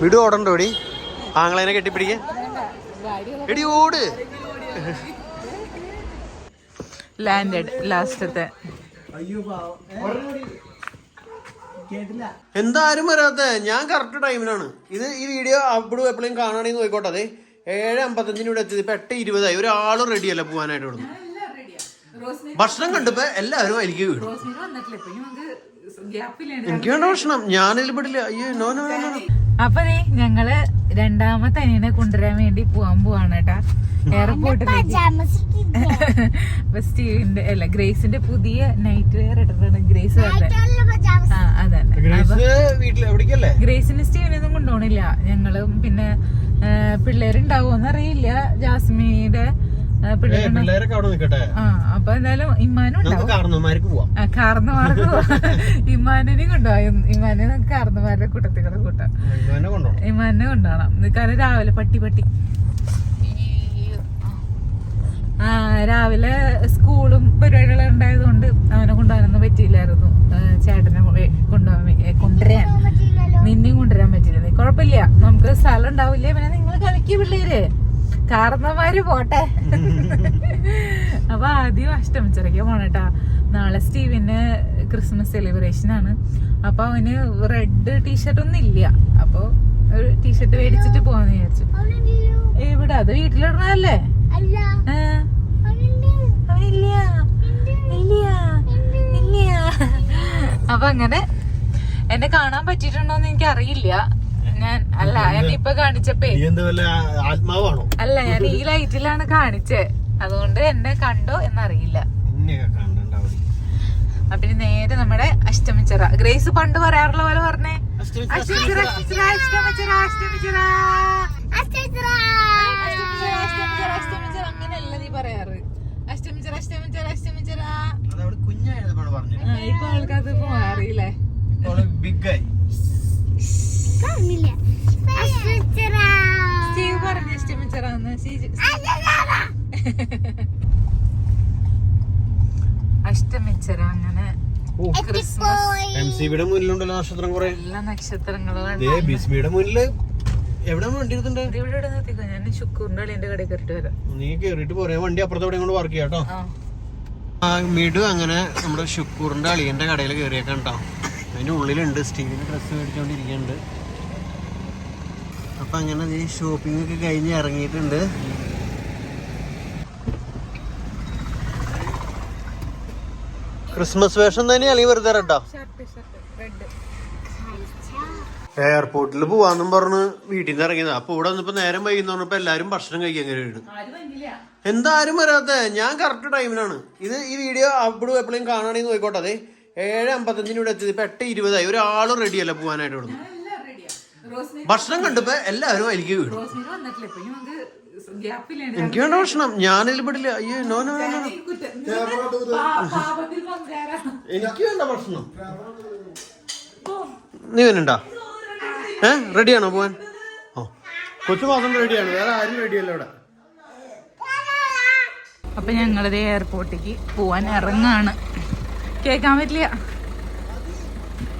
വിടു ഓടണ്ടോ എടി? ആങ്ങളേനെ കെട്ടിപ്പിടിക്കാൻ എടി ഓട്. ലാൻഡഡ് ലാസ്റ്റത്തെ എന്തായാലും വരാത്ത? ഞാൻ കറക്റ്റ് ടൈമിലാണ് ഇത് ഈ വീഡിയോ അവിടെ എപ്പോഴും കാണുകയാണെങ്കിൽ നോക്കോട്ടെ. അതെ ഏഴ് അമ്പത്തഞ്ചിന് ഇവിടെ എത്തിയത്. ഇപ്പൊ എട്ട് ഇരുപതായി. ഒരാളും റെഡി അല്ല പോകാനായിട്ട് ഇവിടുന്ന് ഭക്ഷണം കണ്ടപ്പോ എല്ലാവരും എനിക്ക് വീടും എനിക്ക് വേണ്ട ഭക്ഷണം. ഞാനിതിൽ പെടില്ല. അയ്യോ നോ നോ നോ അപ്പൊ ദേ ഞങ്ങൾ രണ്ടാമത്തെ അനിയനെ കൊണ്ടുവരാൻ വേണ്ടി പോവാൻ പോവാണ് കേട്ടാ. എയർപോർട്ടിലേക്ക് സ്റ്റീവിന്റെ അല്ല ഗ്രേസിന്റെ പുതിയ നൈറ്റ് വെയർ ഇട്ടിട്ടാണ് ഗ്രേസ് അതന്നെ. ഗ്രേസ് വീട്ടിൽ എവിടേക്കല്ലേ? ഗ്രേസിന് സ്റ്റീവിനൊന്നും കൊണ്ടുപോണില്ല ഞങ്ങളും പിന്നെ പിള്ളേരുണ്ടാവോന്നറിയില്ല. ജാസ്മിയുടെ പിള്ളേരൊക്കെ അവിടെ നിൽക്കട്ടെ അപ്പൊ എന്തായാലും ഇമ്മാനും ഉണ്ടാവും. നമുക്ക് കാരണവന്മാർക്ക് പോവാം. ആ കാർന്നുമാർക്ക് ഇമ്മാനെയും കൊണ്ടുപോയി ഇമ്മാനെ നമുക്ക് കാർന്നുമാരുടെ കൂട്ടത്തികളെ കൂട്ടാം. ഇമ്മാനെ കൊണ്ടുപോകണം കാരണം രാവിലെ പട്ടി പട്ടി. ആ രാവിലെ സ്കൂളും പരിപാടികളും ഉണ്ടായതുകൊണ്ട് അവനെ കൊണ്ടുപോകാനൊന്നും പറ്റിയില്ലായിരുന്നു. ചേട്ടനെ കൊണ്ടുപോകാൻ കൊണ്ടുവരാൻ. നിന്നെയും കൊണ്ടുവരാൻ പറ്റില്ല കുഴപ്പമില്ല. നമുക്ക് സ്ഥലം ഉണ്ടാവില്ല? പിന്നെ നിങ്ങൾ കളിക്കുക പിള്ളേര്. കാരണന്മാര് പോട്ടെ. അപ്പൊ ആദ്യം അഷ്ടമിച്ചിറക്കിയ പോണേട്ടാ. നാളെ സ്റ്റീവിന് ക്രിസ്മസ് സെലിബ്രേഷൻ ആണ്. അപ്പൊ അവന് റെഡ് ടീഷർട്ട് ഒന്നും ഇല്ല. അപ്പൊ ഒരു ടീഷർട്ട് മേടിച്ചിട്ട് പോവാന്ന് വിചാരിച്ചു. എവിടെ? അത് വീട്ടിലിടണല്ലേ. അവനില്ല. ഇല്ല. ഇല്ല. അപ്പൊ അങ്ങനെ എന്നെ കാണാൻ പറ്റിയിട്ടുണ്ടോന്ന് എനിക്ക് അറിയില്ല ഞാൻ അല്ല ഞാൻ ഇപ്പൊ കാണിച്ചപ്പേ ആത്മാവാണോ? അല്ല ഞാൻ ഈ ലൈറ്റിലാണ് കാണിച്ചേ. അതുകൊണ്ട് എന്നെ കണ്ടോ എന്നറിയില്ല. അപ്പൊ നേരെ നമ്മുടെ അഷ്ടമിച്ചറ. ഗ്രേസ് പണ്ട് പറയാറുള്ള പോലെ പറഞ്ഞേ. അഷ്ടമിച്ചറ അഷ്ടമിച്ചറ അഷ്ടമിച്ചിറ അഷ്ടമിച്ചിറ അഷ്ടമിച്ചിറ. അഷ്ടമിച്ചിറ. അഷ്ടമിച്ചിറ അങ്ങനെയല്ല നീ പറയാറ്. അഷ്ടമിച്ചറ അഷ്ടമിച്ചറ അഷ്ടമിച്ചറ. ഇപ്പൊ ആൾക്കാർ ഇപ്പൊ ആൾക്കത് ഇപ്പോൾ ബിഗ് ആയി. സ്റ്റീവ് പറഞ്ഞു അഷ്ടമിച്ചിറ എന്ന് അഷ്ടമിച്ചിറ അങ്ങനെ. ക്രിസ്മസ്. മുന്നിലുണ്ടല്ലോ നക്ഷത്രം കുറെ. എല്ലാ നക്ഷത്രങ്ങളും ബിസ്മിയുടെ മുന്നിൽ എവിടെ വണ്ടി എടുത്തിട്ടുണ്ട്? ഇവിടെ ഇവിടെ നിർത്തിക്കോ ഞാൻ ശുക്കൂറിന്റെ അളിയന്റെ കടയിൽ കയറിട്ട് വരാം. നീ കേറിട്ട് പോരെ. വണ്ടി അപ്പുറത്തെ എവിടെ കൊണ്ട് വർക്ക് ചെയ്യാട്ടോ ആ. ആ അങ്ങനെ നമ്മുടെ ശുക്കൂറിന്റെ അളിയന്റെ കടയിൽ കയറിയേക്കാൻ കേട്ടോ. അതിന്റെ ഉള്ളിലുണ്ട്. സ്റ്റീവിന് ഡ്രസ്സ് മേടിച്ചോണ്ടിരിക്കുന്നുണ്ട്. അപ്പൊ അങ്ങനെ ഈ ഷോപ്പിംഗ് ഒക്കെ കഴിഞ്ഞ് ഇറങ്ങിയിട്ടുണ്ട്. ക്രിസ്മസ് വേഷം തന്നെ അല്ലെങ്കിൽ വെറുതെ റെഡാ എയർപോർട്ടിൽ പോവാന്നും പറഞ്ഞ് വീട്ടിൽ നിന്ന് ഇറങ്ങിയത്. അപ്പൊ ഇവിടെ വന്നപ്പോ നേരം വൈകുന്ന പറഞ്ഞപ്പോ എല്ലാരും ഭക്ഷണം കഴിക്കാൻ കയറിയിട്ട് എന്താരും വരാത്ത? ഞാൻ കറക്റ്റ് ടൈമിലാണ് ഇത് ഈ വീഡിയോ അവിടെ എപ്പോഴും കാണുകയാണെങ്കിൽ നോക്കോട്ടെ അതെ ഏഴ് അമ്പത്തഞ്ചിന് ഇവിടെ എത്തിയത്. ഇപ്പൊ എട്ട് ഇരുപതായി. ഒരാളും റെഡിയല്ല പോവാനായിട്ട് ഇവിടുന്ന്. ഭക്ഷണം കണ്ടപ്പോ എല്ലാവരും എനിക്ക് വീണു. എനിക്ക് വേണ്ട ഭക്ഷണം. ഞാനിതിൽ പെടില്ല. അയ്യോ നോ നോ നോ എനിക്ക് വേണ്ട ഭക്ഷണം. നീ വരണ്ടാ ഏ? റെഡിയാണോ പോവാൻ? ഓ. കൊച്ചു മാസം റെഡിയാണ്. വേറെ ആരും റെഡിയല്ല ഇവിടെ. അപ്പൊ ഞങ്ങളിത് എയർപോർട്ടിലേക്ക് പോവാൻ ഇറങ്ങാണ്. കേക്കാൻ പറ്റില്ല.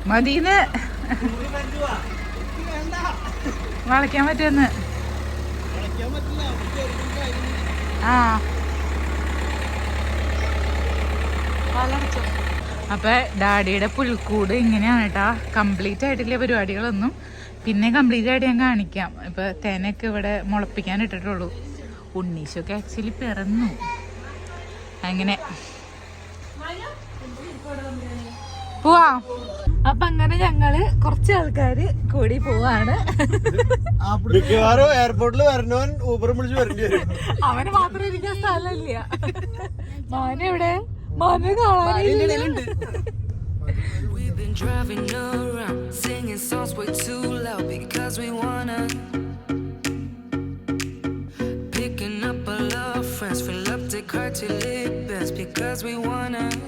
മതീന്ന്. വളയ്ക്കാൻ പറ്റുമെന്ന്. ആ. വളർച്ചോ. അപ്പൊ ഡാഡിയുടെ പുൽക്കൂട് ഇങ്ങനെയാണ് കേട്ടാ. കംപ്ലീറ്റ് ആയിട്ടില്ല പരിപാടികളൊന്നും. പിന്നെ കംപ്ലീറ്റ് ആയിട്ട് ഞാൻ കാണിക്കാം. ഇപ്പൊ തേനൊക്കെ ഇവിടെ മുളപ്പിക്കാൻ ഇട്ടിട്ടുള്ളൂ. ഉണ്ണീശൊക്കെ ആക്ച്വലി പിറന്നു. അങ്ങനെ. പോവാ അപ്പൊ അങ്ങനെ ഞങ്ങൾ കുറച്ച് ആൾക്കാര് കൂടി പോവാണ് മിക്കവാറും എയർപോർട്ടിൽ വരണവൻ ഊബർ വിളിച്ച് വരേണ്ടി വരും അവന് മാത്രം ഇരിക്കാൻ സ്ഥലമില്ല മോനെവിടെ മോനെ കാണാനില്ല driving around, singing songs way too loud because we wanna. Picking up all our friends, fill up the car till it bends because we wanna.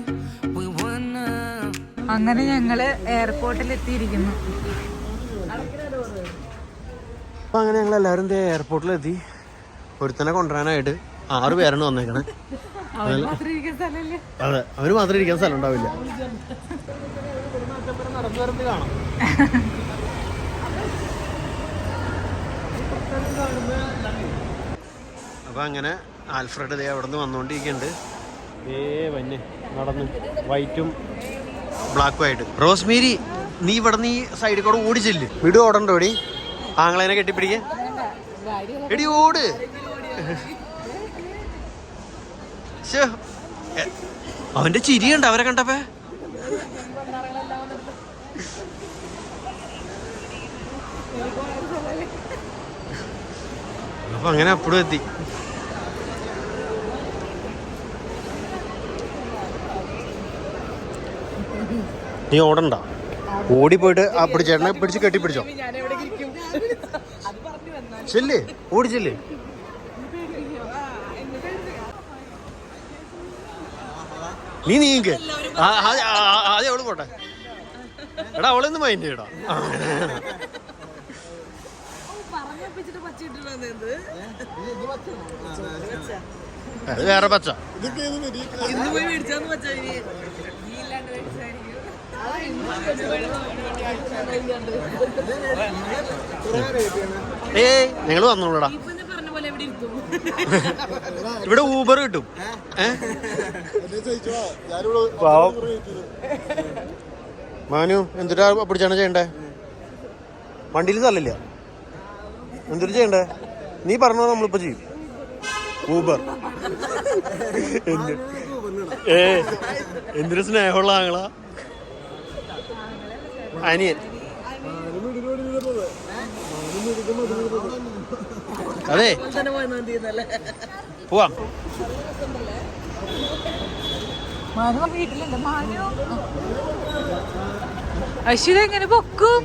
അങ്ങനെ ഞങ്ങൾ എയർപോർട്ടിൽ എത്തിയിരിക്കുന്നു അപ്പൊ അങ്ങനെ ഞങ്ങൾ എല്ലാവരും എയർപോർട്ടിൽ എത്തി ഒരുത്തനെ കൊണ്ടുവരാനായിട്ട് ആറ് പേരാണ് വന്നേക്കണേ. അവർ മാത്രം ഇരിക്കാൻ സ്ഥലമില്ല അതെ അവന് മാത്രം ഇരിക്കാൻ സ്ഥലം ഉണ്ടാവില്ല. അപ്പൊ അങ്ങനെ ആൽഫ്രഡ് ദേ അവിടെ നിന്ന് വന്നുകൊണ്ടിരിക്കുന്നുണ്ട് ഏ വന്നെ നടന്ന്. വൈറ്റും ബ്ലാക്കും ആയിട്ട് റോസ്മേരി നീ ഇവിടെ നീ സൈഡിൽ കൂടെ ഓടിച്ചില്ലേ വിടു ഓടണ്ടോ എടി? ആങ്ങളേനെ കെട്ടിപ്പിടിക്കാൻ എടി ഓട്. അവന്റെ ചിരിയുണ്ട് അവരെ കണ്ടപ്പേ. അപ്പൊ അങ്ങനെ അപ്പോഴും എത്തി. നീ ഓടണ്ട. ഓടി പോയിട്ട് ആ പിടിച്ചേട്ടനെ പിടിച്ച് കെട്ടിപ്പിടിച്ചോ. ചെല്ലേ ഓടിച്ചല്ലേ നീ നീക്ക് ആദ്യം അവൾ പോട്ടെ. എടാ അവളൊന്ന് മൈൻഡ് ചെയ്യടാ. അത് വേറെ പച്ച. ഏയ് ഞങ്ങൾ വന്നോളൂടാ. ഇവിടെ ഊബർ കിട്ടും. ഏ? പാവം. മാനു എന്തിട്ടാ പിടിച്ചാണ് ചെയ്യണ്ടേ? വണ്ടിയിൽ തള്ളില്ല. എന്തിട്ട് ചെയ്യണ്ടേ? നീ പറഞ്ഞോ നമ്മളിപ്പോ ചെയ്യും. ഊബർ ഏ എന്തിനു സ്നേഹമുള്ള ആങ്ങളാ. അനിയൻ. അതെ. പോവാം. അശ്വിത എങ്ങനെ പൊക്കും?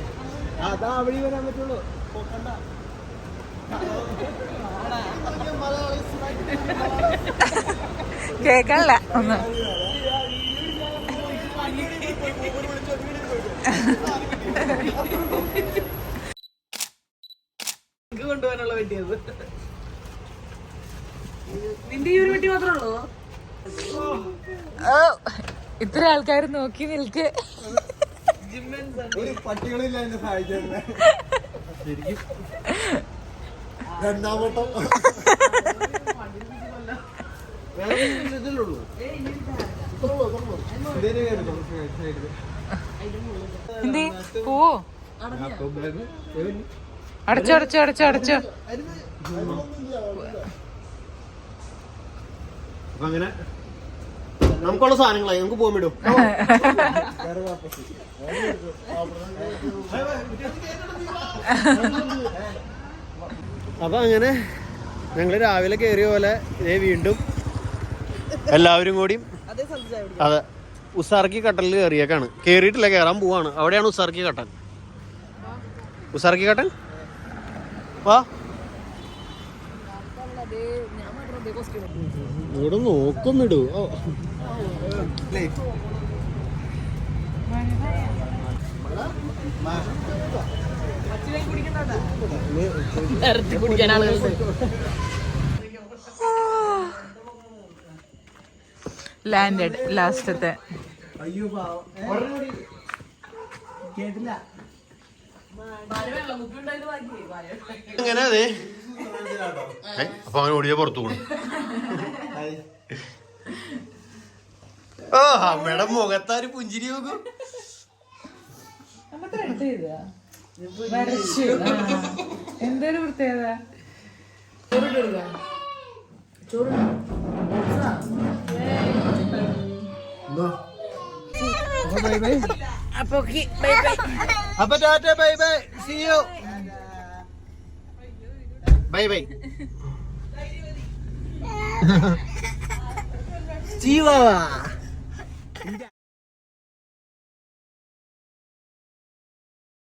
കേക്കല്ല ഒന്ന്. ഓ ഇത്ര ആൾക്കാർ നോക്കി നിൽക്ക്. ഒരു പട്ടികളില്ല എന്നെ സഹായിക്കാൻ രണ്ടാമട്ടം എന്തേ? പോവോ അടച്ചോ അടച്ചോ അടച്ചോ അടച്ചോ. അപ്പൊ അങ്ങനെ നമുക്കുള്ള സാധനങ്ങളായി. നമുക്ക് പോകാൻ വിടും. അപ്പൊ അങ്ങനെ ഞങ്ങൾ രാവിലെ കയറിയ പോലെ ഇതേ വീണ്ടും എല്ലാവരും കൂടി അതെ. ഉസാർക്കി കട്ടലിൽ കയറിയേക്കാണ്. കയറിയിട്ടില്ല കയറാൻ പോവാണ്. അവിടെയാണ് ഉസാർക്കി കട്ടൻ ഉസാർക്കി കട്ടൻ വാ. ഇവിടെ നോക്കുന്നിടൂ. ഓ. ലാൻഡഡ് ലാസ്റ്റത്തെ അയ്യോ പാവം. കേട്ടില്ല. അങ്ങനെ അതെ. അപ്പൊ അവൻ ഓടിയ പുറത്തു കൂടും. ഓ അമ്മയുടെ മുഖത്താര് പുഞ്ചിരി നോക്കും എന്തൊരു പ്രത്യേകത? അപ്പൊ അപ്പൊ tata bye bye see you bye bye Jeeva